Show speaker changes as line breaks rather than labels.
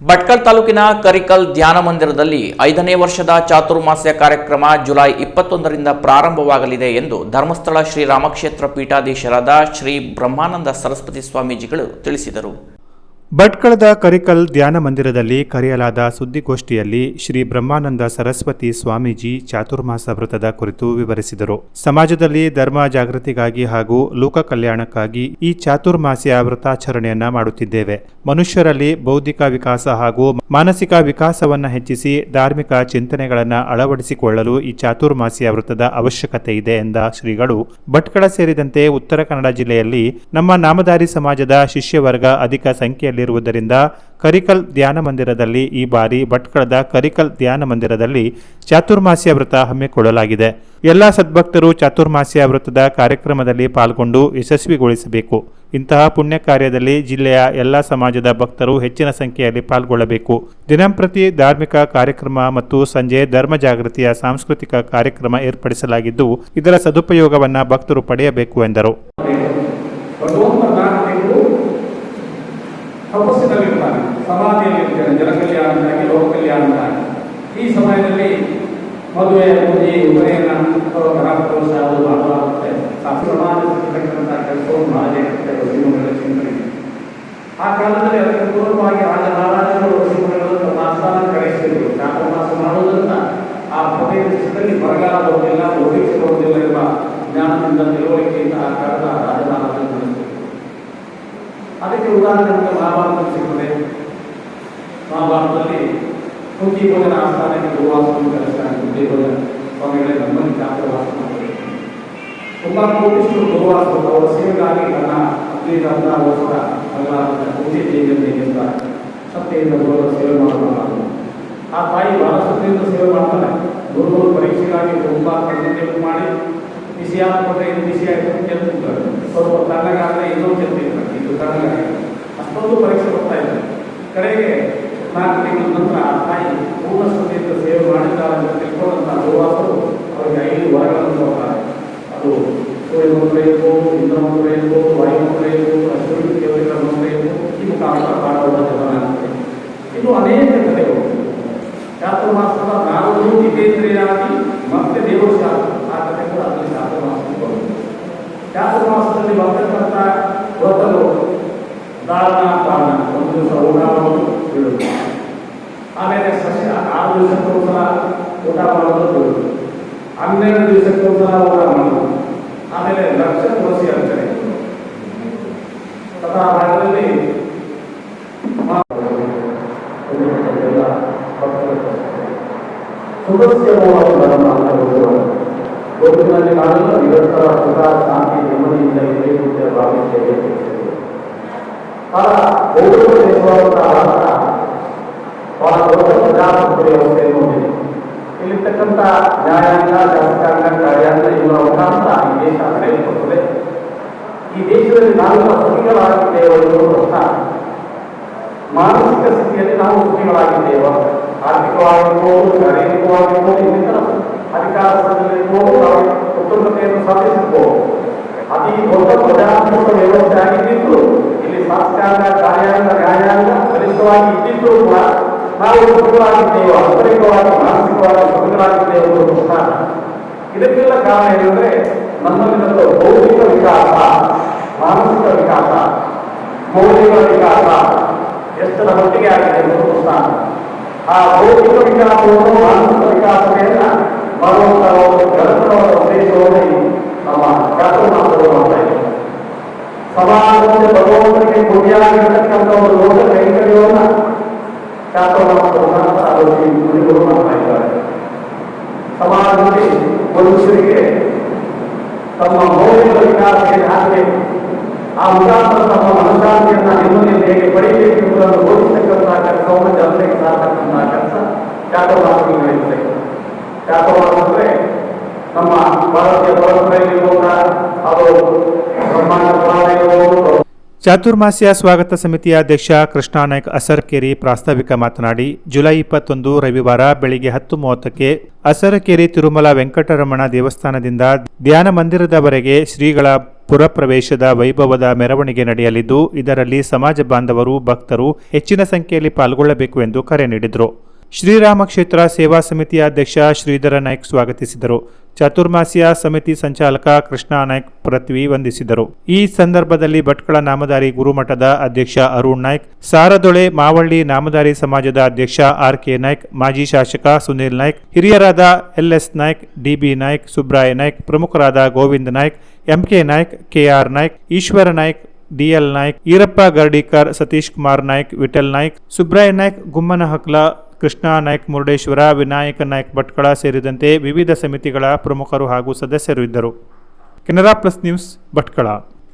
ಭಟ್ಕಳ ತಾಲೂಕಿನ ಕರಿಕಲ್ ಧ್ಯಾನ ಮಂದಿರದಲ್ಲಿ ಐದನೇ ವರ್ಷದ ಚಾತುರ್ಮಾಸ್ಯ ಕಾರ್ಯಕ್ರಮ ಜುಲೈ ಇಪ್ಪತ್ತೊಂದರಿಂದ ಪ್ರಾರಂಭವಾಗಲಿದೆ ಎಂದು ಧರ್ಮಸ್ಥಳ ಶ್ರೀ ರಾಮಕ್ಷೇತ್ರ ಪೀಠಾಧೀಶರಾದ ಶ್ರೀ ಬ್ರಹ್ಮಾನಂದ ಸರಸ್ವತಿ ಸ್ವಾಮೀಜಿಗಳು ತಿಳಿಸಿದರು.
ಭಟ್ಕಳದ ಕರಿಕಲ್ ಧ್ಯಾನ ಮಂದಿರದಲ್ಲಿ ಕರೆಯಲಾದ ಸುದ್ದಿಗೋಷ್ಠಿಯಲ್ಲಿ ಶ್ರೀ ಬ್ರಹ್ಮಾನಂದ ಸರಸ್ವತಿ ಸ್ವಾಮೀಜಿ ಚಾತುರ್ಮಾಸ ವ್ರತದ ಕುರಿತು ವಿವರಿಸಿದರು. ಸಮಾಜದಲ್ಲಿ ಧರ್ಮ ಜಾಗೃತಿಗಾಗಿ ಹಾಗೂ ಲೋಕ ಕಲ್ಯಾಣಕ್ಕಾಗಿ ಈ ಚಾತುರ್ಮಾಸಿಯ ವ್ರತಾಚರಣೆಯನ್ನ ಮಾಡುತ್ತಿದ್ದೇವೆ. ಮನುಷ್ಯರಲ್ಲಿ ಬೌದ್ಧಿಕ ವಿಕಾಸ ಹಾಗೂ ಮಾನಸಿಕ ವಿಕಾಸವನ್ನ ಹೆಚ್ಚಿಸಿ ಧಾರ್ಮಿಕ ಚಿಂತನೆಗಳನ್ನ ಅಳವಡಿಸಿಕೊಳ್ಳಲು ಈ ಚಾತುರ್ಮಾಸಿಯ ವ್ರತದ ಅವಶ್ಯಕತೆ ಇದೆ ಎಂದ ಶ್ರೀಗಳು. ಭಟ್ಕಳ ಸೇರಿದಂತೆ ಉತ್ತರ ಕನ್ನಡ ಜಿಲ್ಲೆಯಲ್ಲಿ ನಮ್ಮ ನಾಮಧಾರಿ ಸಮಾಜದ ಶಿಷ್ಯವರ್ಗ ಅಧಿಕ ಸಂಖ್ಯೆಯಲ್ಲಿರುವುದರಿಂದ ಕರಿಕಲ್ ಧ್ಯಾನ ಮಂದಿರದಲ್ಲಿ ಈ ಬಾರಿ ಭಟ್ಕಳದ ಕರಿಕಲ್ ಧ್ಯಾನ ಮಂದಿರದಲ್ಲಿ ಚಾತುರ್ಮಾಸ್ಯ ವ್ರತ ಹಮ್ಮಿಕೊಳ್ಳಲಾಗಿದೆ. ಎಲ್ಲ ಸದ್ಭಕ್ತರು ಚಾತುರ್ಮಾಸ್ಯ ವ್ರತದ ಕಾರ್ಯಕ್ರಮದಲ್ಲಿ ಪಾಲ್ಗೊಂಡು ಯಶಸ್ವಿಗೊಳಿಸಬೇಕು. ಇಂತಹ ಪುಣ್ಯ ಕಾರ್ಯದಲ್ಲಿ ಜಿಲ್ಲೆಯ ಎಲ್ಲ ಸಮಾಜದ ಭಕ್ತರು ಹೆಚ್ಚಿನ ಸಂಖ್ಯೆಯಲ್ಲಿ ಪಾಲ್ಗೊಳ್ಳಬೇಕು. ದಿನಂಪ್ರತಿ ಧಾರ್ಮಿಕ ಕಾರ್ಯಕ್ರಮ ಮತ್ತು ಸಂಜೆ ಧರ್ಮ ಜಾಗೃತಿಯ ಸಾಂಸ್ಕೃತಿಕ ಕಾರ್ಯಕ್ರಮ ಏರ್ಪಡಿಸಲಾಗಿದ್ದು, ಇದರ ಸದುಪಯೋಗವನ್ನು ಭಕ್ತರು ಪಡೆಯಬೇಕು ಎಂದರು.
ತಪಸ್ಸಿನಲ್ಲಿರ್ತಾನೆ ಸಮಾಧಿಯಲ್ಲಿರ್ತಾನೆ ಜನಕಲ್ಯಾಣಕ್ಕಾಗಿ ಲೋಕ ಈ ಸಮಯದಲ್ಲಿ ಮದುವೆ, ಪೂಜೆ, ಉಪನಯನ ಅಥವಾ ಗ್ರಹಪ್ರವೇಶ ಅದು ಮಾಡಲಾಗುತ್ತೆ ಸಮಾಜದಲ್ಲಿರ್ತಕ್ಕಂಥ ಕೆಲಸವನ್ನು ಮಾಡಬೇಕಾಗುತ್ತೆ ಸಿಂಹಗಳ ಚಿಂತನೆ ಆ ಕಾಲದಲ್ಲಿ ಅದಕ್ಕೆ ಪೂರ್ವವಾಗಿ ರಾಜಮಹಾರಾಜರು ಋಷಿಮುನಿಗಳು ತಮ್ಮ ಆಸ್ಥಾನ ಕರೆಸಿದರು ಚಾತುರ್ಮಾಸ ಮಾಡುವುದರಿಂದ ಆ ಪ್ರದೇಶದಲ್ಲಿ ಬರಗಾಲ ಬರುವುದಿಲ್ಲ ಬರುವುದಿಲ್ಲ ಎಂಬ ಜ್ಞಾನದಿಂದ ತಿಳುವಳಿಕೆಯಿಂದ ಆ ಕಾಲದ ನಡೆಸಿದ್ರು ಅದಕ್ಕೆ ಉದಾಹರಣೆ ಮಹಾಭಾರತ ಕುಂತಿ ಭೋಜನ ಆಸ್ಥಾನಕ್ಕೆ ದುರ್ವಾಸನ ಕರೆಸ್ತಾನೆ ಕುಂತಿ ಭೋಜನ ಸ್ವಾಮಿಗಳೇ ನಮ್ಮನ್ನು ಚಾತುರ್ವಾಸ ಮಾಡಿದ್ರು ತುಂಬ ಕೋಟಿಷ್ಟು ದುರ್ವಾಸರು ಅವರ ಸೇವೆಗಾಗಿ ತನ್ನ ಹದಿನೈದು ಹದಿನಾರು ವರ್ಷದ ಮಗಳಾದ ಕುಂತಿ ದೇವಿಯನ್ನು ನೇಮಿಸ್ತಾರೆ ಸತ್ಯದಿಂದ ಗುರುಗಳ ಸೇವೆ ಮಾಡಬಾರದು ಆ ತಾಯಿ ಬಹಳ ಸತ್ಯದಿಂದ ಸೇವೆ ಮಾಡ್ತಾನೆ ಗುರುಗಳು ಪರೀಕ್ಷೆಗಾಗಿ ತುಂಬ ಕಣ್ಣು ಮಾಡಿ ಬಿಸಿಯಾದ ಕೊಟ್ಟರೆ ಇದು ಬಿಸಿ ಆಯ್ತು ಅಂತ ಕೇಳ್ತಿರ್ತಾರೆ ಸ್ವಲ್ಪ ತಣ್ಣಗಾದ್ರೆ ಇನ್ನೊಂದು ಚೆಲ್ತಿರ್ತಾರೆ ಇದು ತಣ್ಣಗಾಗ ಅಷ್ಟೊಂದು ಪರೀಕ್ಷೆ ಬರ್ತಾ ಇದೆ ಕಡೆಗೆ ನಾಲ್ಕು ತಿಂಗಳ ನಂತರ ಆ ತಾಯಿ ಪೂರ್ಣ ಶ್ರದ್ಧೆಯಿಂದ ಸೇವೆ ಮಾಡಿದ್ದಾರೆ ಅಂತ ತಿಳ್ಕೊಂಡಂತ ದುರ್ವಾಸರು ಅವರಿಗೆ ಐದು ವರಗಳನ್ನು ಕೊಡ್ತಾರೆ ಅದು ಸೂರ್ಯ ಮಂತ್ರ ಇರ್ಬೋದು ಇಂದ್ರ ಮಂತ್ರ ಇರ್ಬೋದು ವಾಯು ಮಂತ್ರ ಇರ್ಬೋದು ಅಶ್ವಿನಿ ದೇವತೆಗಳ ಮಂತ್ರ ಇರ್ಬೋದು ಈ ಮುಖಾಂತರ ಮಾಡುವ ಜನ ಇನ್ನು ಅನೇಕ ಕಥೆಗಳು ಚಾತುರ್ಮಾಸದ ನಾಲ್ಕು ಜಿತೇಂದ್ರಿಯಾಗಿ ಮತ್ತೆ ದೇವಶಾಸ್ತ್ರ ಆ ಕಥೆ ಕೂಡ ಅದರಲ್ಲಿ ಚಾತುರ್ಮಾಸದಲ್ಲಿ ಬರುತ್ತೆ ಚಾತುರ್ಮಾಸದಲ್ಲಿ ಬರ್ತಕ್ಕಂಥ ವ್ರತಗಳು ದಾನ ಪಾನ ಒಂದು ದಿವಸ ಊಟ ಮಾಡೋದು ಬಿಡುವುದು ಆಮೇಲೆ ಸಸ್ಯ ಆರು ದಿವಸಕ್ಕೆ ಒಂದ್ಸಲ ಊಟ ಮಾಡೋದು ಬಿಡುವುದು ಹನ್ನೆರಡು ದಿವಸಕ್ಕೆ ಒಂದ್ಸಲ ಊಟ ಮಾಡೋದು ಆಮೇಲೆ ಲಕ್ಷ ತುಳಸಿ ಅರ್ಚನೆ ತಥಾ ಭಾಗದಲ್ಲಿ ಎಲ್ಲ ಭಕ್ತರು ಸುಖಸ್ಯ ಮೂಲಕ ಧರ್ಮ ಅಂತ ಹೇಳುವರು ಲೋಕದಲ್ಲಿ ನಾವೆಲ್ಲ ನಿರಂತರ ಸುಖ ಶಾಂತಿ ನೆಮ್ಮದಿಯಿಂದ ಇರಬೇಕು ಅಂತ ಭಾವಿಸ್ತೇವೆ ಕಾಲ ಭೌಗೋಳಿಕ ದೇಶವಾದಂತಹ ಭಾರತ ಬಹಳ ದೊಡ್ಡ ಪ್ರಜಾಪ್ರಭುತ್ವ ವ್ಯವಸ್ಥೆಯನ್ನು ಹೊಂದಿದೆ ಇಲ್ಲಿರ್ತಕ್ಕಂಥ ನ್ಯಾಯಾಂಗ ಶಾಸಕಾಂಗ ಕಾರ್ಯಾಂಗ ಇವರ ಮುಖಾಂತರ ಈ ದೇಶ ನಡೆಯಲ್ಪಡುತ್ತದೆ ಈ ದೇಶದಲ್ಲಿ ನಾವೆಲ್ಲ ಸುಖಿಗಳಾಗಿದ್ದೇವೆ ಎನ್ನುವ ಪ್ರಶ್ನ ಮಾನಸಿಕ ಸ್ಥಿತಿಯಲ್ಲಿ ನಾವು ಸುಖಿಗಳಾಗಿದ್ದೇವೆ ಆರ್ಥಿಕವಾಗಿರ್ಬೋದು ಶಾರೀರಿಕವಾಗಿರ್ಬೋದು ಇನ್ನಿತರ ಅಧಿಕಾರ ಸ್ಥಾನದಲ್ಲಿರ್ಬೋದು ನಾವು ಉತ್ತಮತೆಯನ್ನು ಸಾಧಿಸಿರ್ಬೋದು ಅತಿ ದೊಡ್ಡ ಪ್ರಜಾಪ್ರಭುತ್ವ ವ್ಯವಸ್ಥೆ ಆಗಿದ್ದಿದ್ದು ಶಾಸಕಾಂಗ ಕಾರ್ಯಾಂಗ ನ್ಯಾಯಾಂಗ ಬಲಿಷ್ಠವಾಗಿ ಇದ್ದಿದ್ದು ಕೂಡ ನಾವು ಸುಖಗಳಾಗಿದ್ದೇವೆ ಆಂತರಿಕವಾಗಿ ಮಾನಸಿಕವಾಗಿ ಸುಖಗಳಾಗಿದ್ದೇವೆ ಅನ್ನೋದು ಪ್ರಶ್ನ ಇದಕ್ಕೆಲ್ಲ ಕಾರಣ ಏನಂದ್ರೆ ನಮ್ಮಲ್ಲಿನ ಭೌತಿಕ ವಿಕಾಸ, ಮಾನಸಿಕ ವಿಕಾಸ, ಮೌಲಿಕ ವಿಕಾಸ ಎಷ್ಟರ ಮಟ್ಟಿಗೆ ಆಗಿದೆ ಅನ್ನೋದು ಸ್ಥಾನ ಆ ಭೌತಿಕ ವಿಕಾಸವನ್ನು ಮಾನಸಿಕ ವಿಕಾಸವೆಲ್ಲ ಚಾತುರ್ಮಾಸದ ಮುಖಾಂತರ ಅವರು ಈ ಗುರಿಗಳು ಮಾಡ್ತಾ ಇದ್ದಾರೆ ಸಮಾಜದಲ್ಲಿ ಮನುಷ್ಯರಿಗೆ ತಮ್ಮ ಮೌಲ್ಯದ ವಿಕಾಸಕ್ಕೆ ಆಗಬೇಕು ಆ ಮುಖಾಂತರ ತಮ್ಮ ಮನಶಾಂತಿಯನ್ನ ನೆಮ್ಮದಿಯನ್ನು ಹೇಗೆ ಪಡೆಯಬೇಕು ಎಂಬುದನ್ನು ಬೋಧಿಸತಕ್ಕಂತಹ ಕೆಲಸವನ್ನು ಜನತೆಗೆ ಸಾಧತಕ್ಕಂತಹ ಕೆಲಸ ಚಾತುರ್ಮಾಸಗಳು ನಡೆಯುತ್ತದೆ ಚಾತುರ್ಮಾಸ ಅಂದ್ರೆ ನಮ್ಮ ಭಾರತೀಯ ಪರಂಪರೆಯಲ್ಲಿ ಕೂಡ ಅದು ಬ್ರಹ್ಮಾಂಡ ಪುರಾಣ ಇರ್ಬೋದು
ಚಾತುರ್ಮಾಸ್ಯ ಸ್ವಾಗತ ಸಮಿತಿಯ ಅಧ್ಯಕ್ಷ ಕೃಷ್ಣಾನಾಯ್ಕ ಅಸರಕೆರೆ ಪ್ರಾಸ್ತಾವಿಕ ಮಾತನಾಡಿ, ಜುಲೈ ಇಪ್ಪತ್ತೊಂದು ರವಿವಾರ ಬೆಳಿಗ್ಗೆ ಹತ್ತು ಮೂವತ್ತಕ್ಕೆ ಅಸರಕೇರಿ ತಿರುಮಲ ವೆಂಕಟರಮಣ ದೇವಸ್ಥಾನದಿಂದ ಧ್ಯಾನ ಮಂದಿರದವರೆಗೆ ಶ್ರೀಗಳ ಪುರಪ್ರವೇಶದ ವೈಭವದ ಮೆರವಣಿಗೆ ನಡೆಯಲಿದ್ದು, ಇದರಲ್ಲಿ ಸಮಾಜ ಬಾಂಧವರು, ಭಕ್ತರು ಹೆಚ್ಚಿನ ಸಂಖ್ಯೆಯಲ್ಲಿ ಪಾಲ್ಗೊಳ್ಳಬೇಕು ಎಂದು ಕರೆ ನೀಡಿದರು. ಶ್ರೀರಾಮ ಕ್ಷೇತ್ರ ಸೇವಾ ಸಮಿತಿಯ ಅಧ್ಯಕ್ಷ ಶ್ರೀಧರ ನಾಯ್ಕ್ ಸ್ವಾಗತಿಸಿದರು. ಚಾತುರ್ಮಾಸಿಯ ಸಮಿತಿ ಸಂಚಾಲಕ ಕೃಷ್ಣ ನಾಯ್ಕ್ ಪೃಥ್ವಿ ವಂದಿಸಿದರು. ಈ ಸಂದರ್ಭದಲ್ಲಿ ಭಟ್ಕಳ ನಾಮಧಾರಿ ಗುರುಮಠದ ಅಧ್ಯಕ್ಷ ಅರುಣ್ ನಾಯ್ಕ್, ಸಾರದೊಳೆ ಮಾವಳ್ಳಿ ನಾಮಧಾರಿ ಸಮಾಜದ ಅಧ್ಯಕ್ಷ ಆರ್ ಕೆ ನಾಯ್ಕ್, ಮಾಜಿ ಶಾಸಕ ಸುನೀಲ್ ನಾಯ್ಕ್, ಹಿರಿಯರಾದ L S Naik, D B Naik, Subraya Naik, ಪ್ರಮುಖರಾದ Govind Naik, M K Naik, K R Naik, Eshwara Naik, D L Naik, Irappa Gardikar, Satish Kumar Naik Vithal Naik, Subraya Naik Gummana Hakla Krishna Naik Murudeshwar, Vinayaka Naik Bhatkal ಸೇರಿದಂತೆ ವಿವಿಧ ಸಮಿತಿಗಳ ಪ್ರಮುಖರು ಹಾಗೂ ಸದಸ್ಯರು ಇದ್ದರು. Canara plus news Bhatkal